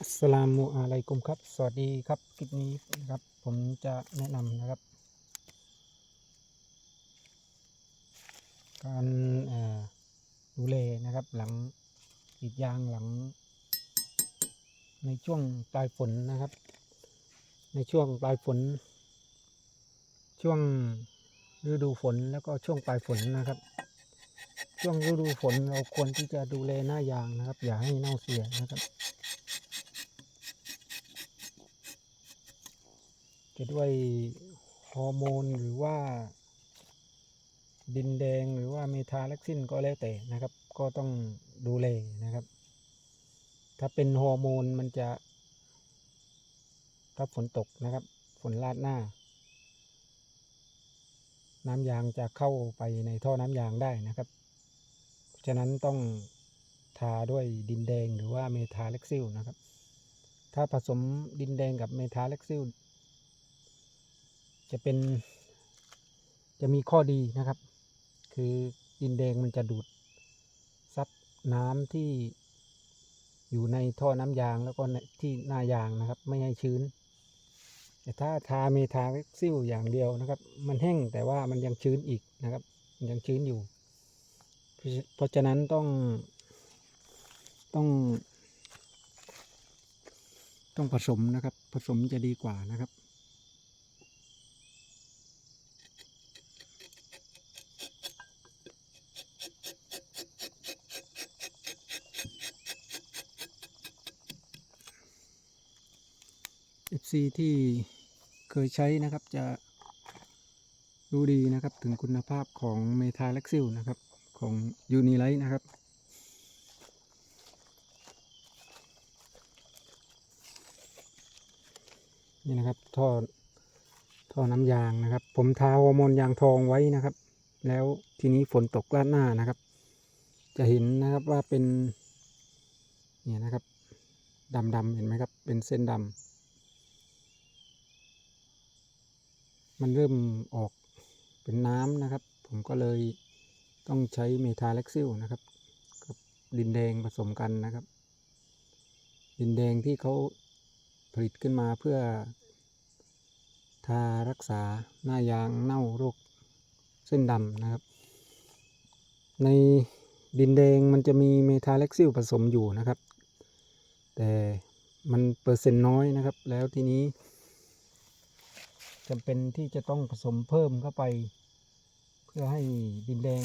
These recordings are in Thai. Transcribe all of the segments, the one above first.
อัสลามุอะลัยกุมครับ สวัสดีครับ คลิปนี้นะครับ ผมจะแนะนำนะครับ การดูแลนะครับ หลังกรีดยางหลัง ในช่วงปลายฝนนะครับ ในช่วงปลายฝน ช่วงฤดูฝนแล้วก็ช่วงปลายฝนนะครับ ช่วงฤดูฝนเราควรที่จะดูแลหน้ายางนะครับ อย่าให้เน่าเสียนะครับ จะด้วยฮอร์โมนหรือว่า ดินแดงหรือว่าเมทาเล็กซินก็แล้วแต่นะครับ ก็ต้องดูแลนะครับ ถ้าเป็นฮอร์โมนมันจะถ้าฝนตกนะครับ ฝนลาดหน้า น้ำยางจะเข้าไปในท่อน้ำยางได้นะครับ ฉะนั้นต้องทาด้วยดินแดงหรือว่าเมทาเล็กซิลนะครับ ถ้าผสมดินแดงกับเมทาเล็กซิล จะเป็น จะมีข้อดีนะครับ คือดินแดงมันจะดูดซับน้ำที่อยู่ในท่อน้ำยางแล้วก็ที่หน้ายางนะครับ ไม่ให้ชื้น แต่ถ้าทาเมทาเล็กซิลอย่างเดียวนะครับ มันแห้งแต่ว่ามันยังชื้นอีกนะครับ มันยังชื้นอยู่ เพราะฉะนั้นต้องต้อง ต้องผสมนะครับ ผสมจะดีกว่านะครับ FC ที่เคยใช้นะครับจะรู้ดีนะครับถึงคุณภาพของเมทาเล็กซิลนะครับของยูนิไลท์นะครับนี่นะครับท่อท่อน้ำยางนะครับ ผมทาฮอร์โมนยางทองไว้นะครับ แล้วทีนี้ฝนตกลาดหน้านะครับ จะเห็นนะครับว่าเป็นเนี่ยนะครับดำดำเห็นไหมครับ เป็นเส้นดำ มันเริ่มออกเป็นน้ำนะครับ ผมก็เลยต้องใช้เมทาเล็กซิลนะครับกับดินแดงผสมกันนะครับ ดินแดงที่เขาผลิตขึ้นมาเพื่อ ทารักษาหน้ายางเน่าโรคเส้นดำนะครับ ในดินแดงมันจะมีเมทาเล็กซิลผสมอยู่นะครับ แต่มันเปอร์เซ็นต์น้อยนะครับ แล้วทีนี้ จำเป็นที่จะต้องผสมเพิ่มเข้าไป เพื่อให้ดินแดง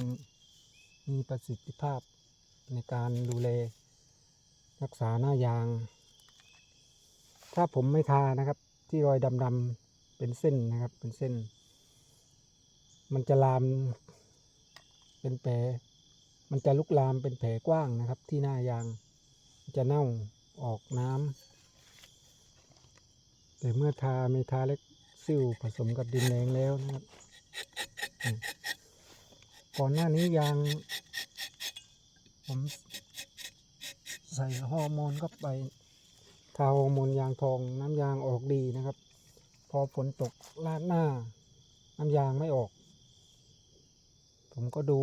มีประสิทธิภาพในการดูแล รักษาหน้ายาง ถ้าผมไม่ทานะครับ ที่รอยดำๆเป็นเส้นนะครับ เป็นเส้น มันจะลาม เป็นแผลมันจะลุกลามเป็นแผลกว้างนะครับ ที่หน้ายางจะเน่าออกน้ำแต่เมื่อทาเมทาเล็ก ซิลผสมกับดินแดงแล้วนะครับก่อนหน้านี้ยางผมใส่ฮอร์โมนเข้าไปทาฮอร์โมนยางทองน้ำยางออกดีนะครับ พอฝนตกลาดหน้า น้ำยางไม่ออก ผมก็ดู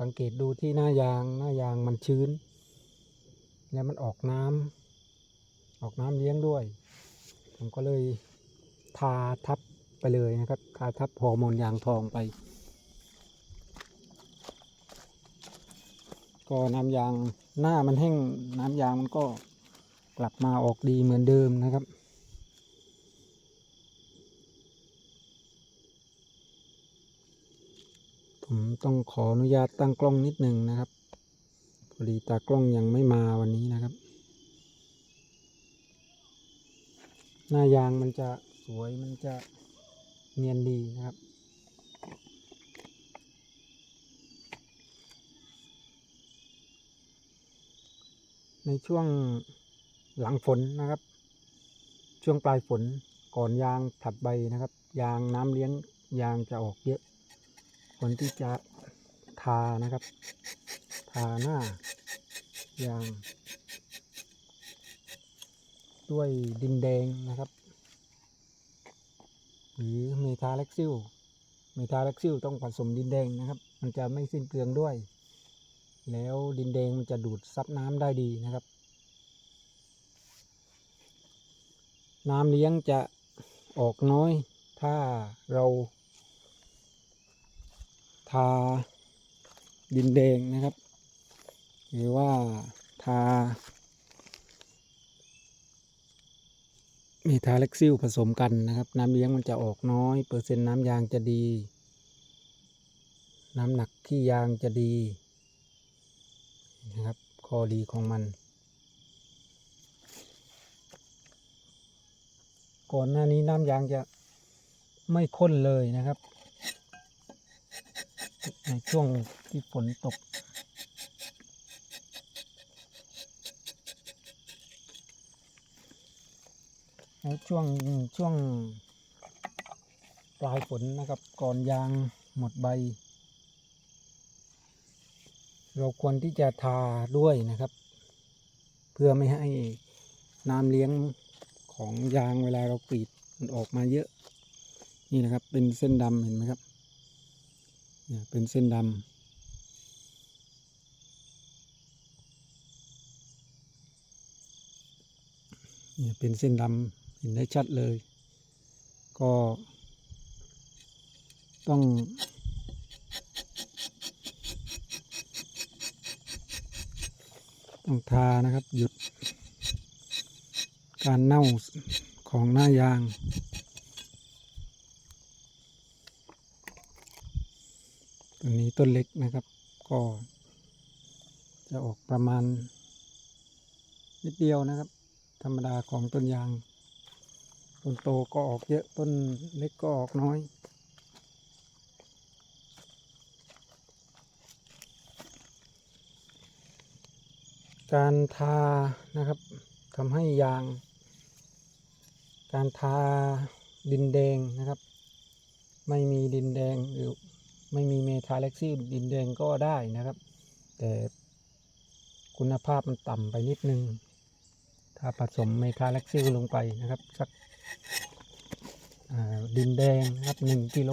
สังเกตดูที่หน้ายางหน้ายางมันชื้น แล้วมันออกน้ำออกน้ำเลี้ยงด้วย ผมก็เลย ทาทับไปเลยนะครับ ทาทับฮอร์โมนยางทองไป ก็น้ำยางหน้ามันแห้งน้ำยางมันก็กลับมาออกดีเหมือนเดิมนะครับผมต้องขออนุญาตตั้งกล้องนิดหนึ่งนะครับพอดีตากล้องยังไม่มาวันนี้นะครับ หน้ายางมันจะ สวยมันจะเนียนดีนะครับ ในช่วงหลังฝนนะครับ ช่วงปลายฝนก่อนยางผลัดใบนะครับ ยางน้ำเลี้ยงยางจะออกเยอะควรที่จะทานะครับ ทาหน้ายาง ด้วยดินแดงนะครับ หรือเมทาเล็กซิลเมทาเล็กซิลต้องผสมดินแดงนะครับ มันจะไม่สิ้นเปลืองด้วย แล้วดินแดงมันจะดูดซับน้ำได้ดีนะครับ น้ำเลี้ยงจะออกน้อย ถ้าเราทาดินแดงนะครับ หรือว่าทาเมีทาเล็กซิลผสมกันนะครับ น้ำเลี้ยงมันจะออกน้อย เปอร์เซ็นต์น้ำยางจะดี น้ำหนักที่ยางจะดีนะครับข้อดีของมัน ก่อนหน้านี้น้ำยางจะไม่ข้นเลยนะครับ ในช่วงที่ฝนตก แล้วช่วงช่วงปลายฝนนะครับ ก่อนยางหมดใบ เราควรที่จะทาด้วยนะครับ เพื่อไม่ให้น้ำเลี้ยงของยางเวลาเรากรีดมันออกมาเยอะ นี่นะครับเป็นเส้นดำเห็นไหมครับเนี่ยเป็นเส้นดำเนี่ยเป็นเส้นดำ เห็นได้ชัดเลย ก็ ต้อง ต้องทานะครับหยุด การเน่าของหน้ายาง ตัวนี้ต้นเล็กนะครับ ก็ จะออกประมาณนิดเดียวนะครับ ธรรมดาของต้นยาง ต้นโตก็ออกเยอะต้นเล็กก็ออกน้อย การทานะครับทำให้ยาง การทาดินแดงนะครับ ไม่มีดินแดงหรือไม่มีเมทาเล็กซี่ดินแดงก็ได้นะครับ แต่คุณภาพมันต่ำไปนิดนึง ถ้าผสมเมทาเล็กซี่ลงไปนะครับ สัก ดินแดงนะครับหนึ่งกิโล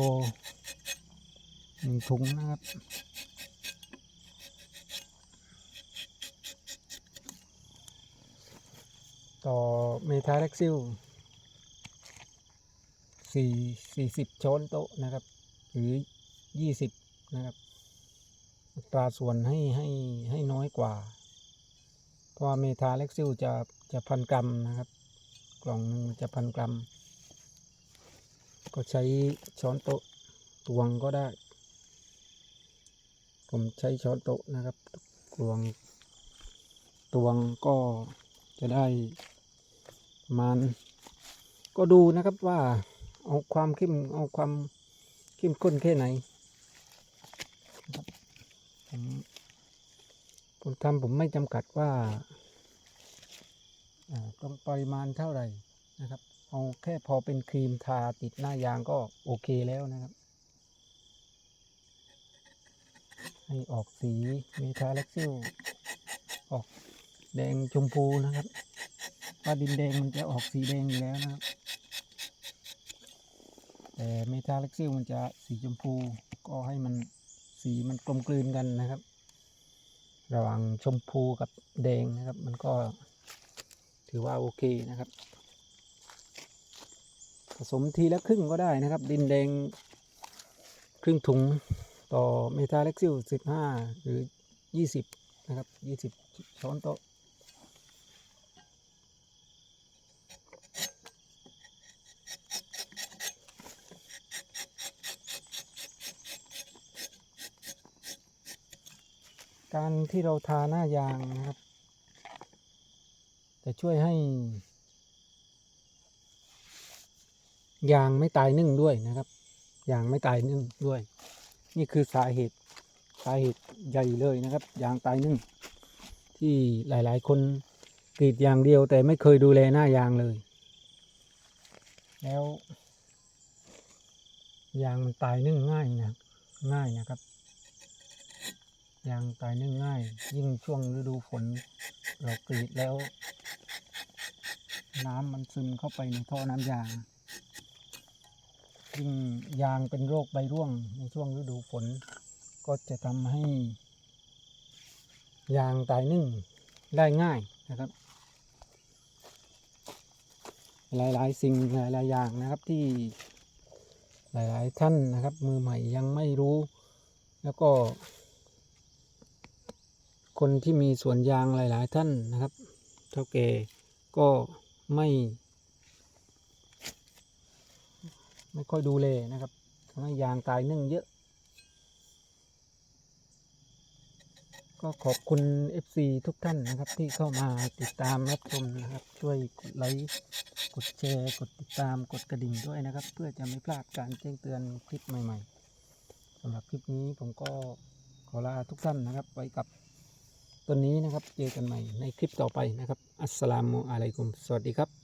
หนึ่งถุงนะครับต่อเมทาเล็กซิลสี่สี่สิบช้อนโต๊ะนะครับ หรือยี่สิบนะครับตราส่วนให้ให้ให้น้อยกว่า เพราะเมทาเล็กซิลจะจะพันกรัมนะครับ กล่องนึงจะพันกรัม ก็ใช้ช้อนโต๊ะตวงก็ได้ ผมใช้ช้อนโต๊ะนะครับตวง ตวงก็จะได้ประมาณ ก็ดูนะครับว่าเอาความเข้มเอาความเข้มข้นแค่ไหนผมผมทำผมไม่จำกัดว่า ต้องปริมาณเท่าไหร่นะครับเอาแค่พอเป็นครีมทาติดหน้ายางก็โอเคแล้วนะครับ ให้ออกสีเมทาเล็กซิลออกแดงชมพูนะครับว่าดินแดงมันจะออกสีแดงอยู่แล้วนะครับ แต่เมทาเล็กซิลมันจะสีชมพูก็ให้มันสีมันกลมกลืนกันนะครับ ระหว่างชมพูกับแดงนะครับ มันก็ ถือว่าโอเคนะครับ ผสมทีละครึ่งก็ได้นะครับ ดินแดงครึ่งถุงต่อเมทาเล็กซิลสิบห้าหรือยี่สิบนะครับยี่สิบช้อนโต๊ะการที่เราทาหน้ายางนะครับ จะช่วยให้ ยางไม่ตายนึ่งด้วยนะครับ ยางไม่ตายนึ่งด้วย นี่คือสาเหตุสาเหตุใหญ่เลยนะครับ ยางตายนึ่ง ที่หลาย ๆ คนกรีดอย่างเดียวแต่ไม่เคยดูแลหน้ายางเลย แล้วยางมันตายนึ่งง่ายนะง่ายนะครับ ยางตายนึ่งง่ายยิ่งช่วงฤดูฝน เรากรีดแล้ว น้ำมันซึมเข้าไปในท่อน้ำยาง ยิ่งยางเป็นโรคใบร่วงในช่วงฤดูฝน ก็จะทำให้ ยางตายนึ่งได้ง่ายนะครับ หลายๆ สิ่งหลายๆอย่างนะครับที่หลาย ๆ ท่านนะครับ มือใหม่ยังไม่รู้ แล้วก็ คนที่มีสวนยางหลาย ๆ ท่านนะครับเท่าแก่ก็ไม่ ไม่ค่อยดูแลนะครับทำให้ยางตายนึ่งเยอะ ก็ขอบคุณ FC ทุกท่านนะครับ ที่เข้ามาติดตามรับชมนะครับ ช่วยกดไลค์กดแชร์ กดติดตามกดกระดิ่งด้วยนะครับ เพื่อจะไม่พลาดการแจ้งเตือนคลิปใหม่ ๆสำหรับคลิปนี้ผมก็ขอลาทุกท่านนะครับไว้กับ ต้นนี้นะครับ เจอกันใหม่ในคลิปต่อไปนะครับ อัสสลามุอะลัยกุม สวัสดีครับ